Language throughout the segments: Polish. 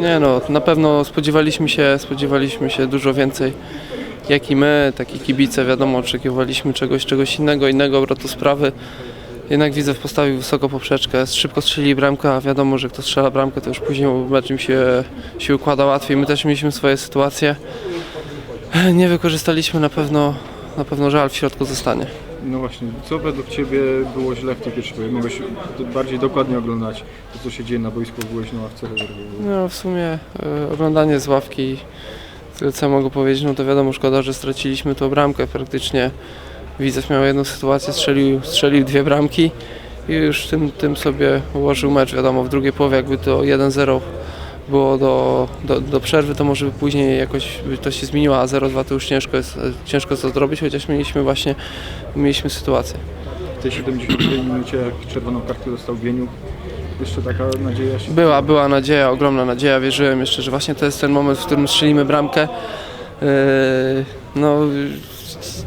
Nie no, na pewno spodziewaliśmy się, spodziewaliśmy się dużo więcej. Jak i my, tak kibice, wiadomo, oczekiwaliśmy czegoś, czegoś innego, innego obrotu sprawy. Jednak Widzew postawił wysoko poprzeczkę, szybko strzeli bramkę, a wiadomo, że kto strzela bramkę, to już później mecz się, się układa łatwiej. My też mieliśmy swoje sytuacje. Nie wykorzystaliśmy na pewno, na pewno żal w środku zostanie. No właśnie, co według Ciebie było źle w tej pierwszej połowie? Mogłeś bardziej dokładnie oglądać to, co się dzieje na boisku, byłeś na ławce rezerwowej. No w sumie e, oglądanie z ławki, tyle co mogę powiedzieć, no to wiadomo, szkoda, że straciliśmy tą bramkę praktycznie. Widzew miał jedną sytuację, strzelił, strzelił dwie bramki i już tym, tym sobie ułożył mecz. Wiadomo, w drugiej połowie jakby to 1-0 było do, do, do przerwy, to może by później jakoś to się zmieniło, a 0-2 to już ciężko jest, ciężko to zrobić, chociaż mieliśmy właśnie mieliśmy sytuację. W tej 72 minucie, jak czerwoną kartkę dostał Bieniuk, jeszcze taka nadzieja się... Była, była nadzieja, ogromna nadzieja. Wierzyłem jeszcze, że właśnie to jest ten moment, w którym strzelimy bramkę. Yy, No,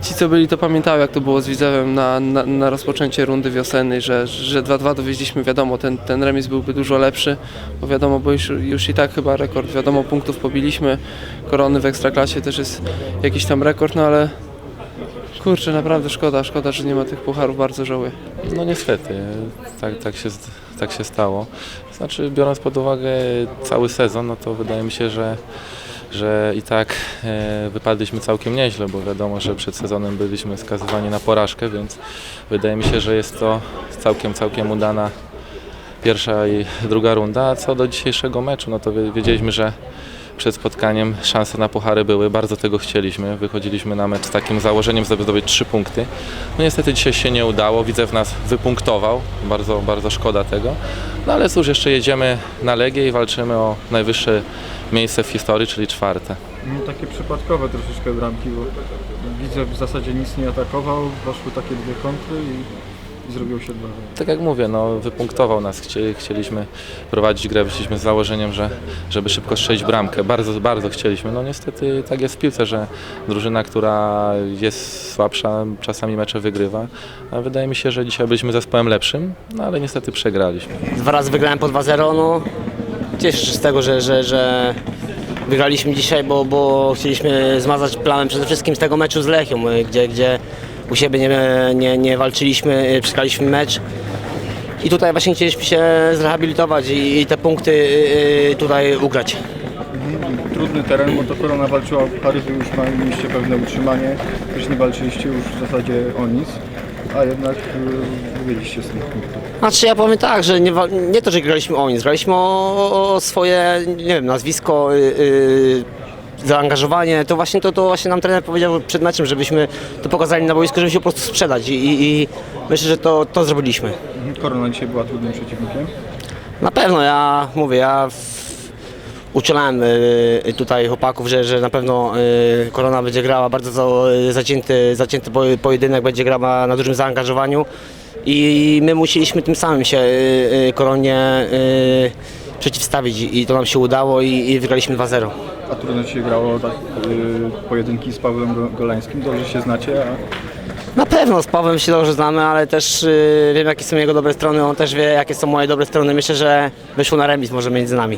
ci co byli to pamiętają jak to było z Widzewem na, na, na rozpoczęcie rundy wiosennej, że, że 2-2 dowieźliśmy, wiadomo, ten, ten remis byłby dużo lepszy, bo wiadomo, bo już, już i tak chyba rekord, wiadomo, punktów pobiliśmy, korony w Ekstraklasie też jest jakiś tam rekord, no ale kurczę, naprawdę szkoda, szkoda, że nie ma tych pucharów, bardzo żałuję. No niestety, tak, tak, się, tak się stało. Znaczy, biorąc pod uwagę cały sezon, no to wydaje mi się, że, że i tak e, wypadliśmy całkiem nieźle, bo wiadomo, że przed sezonem byliśmy skazywani na porażkę, więc wydaje mi się, że jest to całkiem, całkiem udana pierwsza i druga runda. A co do dzisiejszego meczu, no to wie- wiedzieliśmy, że przed spotkaniem szanse na puchary były, bardzo tego chcieliśmy. Wychodziliśmy na mecz z takim założeniem, żeby zdobyć trzy punkty. No niestety dzisiaj się nie udało, widzę w nas wypunktował, bardzo, bardzo szkoda tego. No ale cóż, jeszcze jedziemy na Legię i walczymy o najwyższe miejsce w historii, czyli czwarte. No, takie przypadkowe troszeczkę bramki, bo w zasadzie nic nie atakował, weszły takie dwie kontry i, i zrobiło się dwa. Tak jak mówię, no, wypunktował nas. Chcie, chcieliśmy prowadzić grę, wyszliśmy z założeniem, że, żeby szybko strzelić bramkę. Bardzo, bardzo chcieliśmy. No niestety tak jest w piłce, że drużyna, która jest słabsza, czasami mecze wygrywa. A wydaje mi się, że dzisiaj byliśmy zespołem lepszym, no ale niestety przegraliśmy. Dwa razy wygrałem po 2-0, no cieszę się z tego, że, że, że wygraliśmy dzisiaj, bo, bo chcieliśmy zmazać plamę przede wszystkim z tego meczu z Lechią, y, gdzie, gdzie u siebie nie, nie, nie walczyliśmy, y, przegraliśmy mecz. I tutaj właśnie chcieliśmy się zrehabilitować i, i te punkty y, y, tutaj ugrać. Trudny teren, bo to Korona walczyła w Paryżu, już mieliście pewne utrzymanie, też nie walczyliście już w zasadzie o nic, a jednak wybiliście z tych punktów. Znaczy ja powiem tak, że nie, nie to, że graliśmy o nic, graliśmy o, o swoje, nie wiem, nazwisko, zaangażowanie, to właśnie to, to właśnie nam trener powiedział przed meczem, żebyśmy to pokazali na boisku, żeby się po prostu sprzedać i, i, i myślę, że to, to zrobiliśmy. Mhm. Korona dzisiaj była trudnym przeciwnikiem. Na pewno, ja mówię, ja uczulałem y, tutaj chłopaków, że, że na pewno y, Korona będzie grała bardzo za, zacięty, zacięty poje- pojedynek, będzie grała na dużym zaangażowaniu i my musieliśmy tym samym się y, y, Koronie y, przeciwstawić i to nam się udało i, i wygraliśmy 2-0. A trudno ci się grało tak, y, pojedynki z Pawłem Go- Golańskim, dobrze się znacie, a Na pewno z Pawłem się dobrze znamy, ale też y, wiem jakie są jego dobre strony, on też wie jakie są moje dobre strony. Myślę, że wyszło na remis może między nami.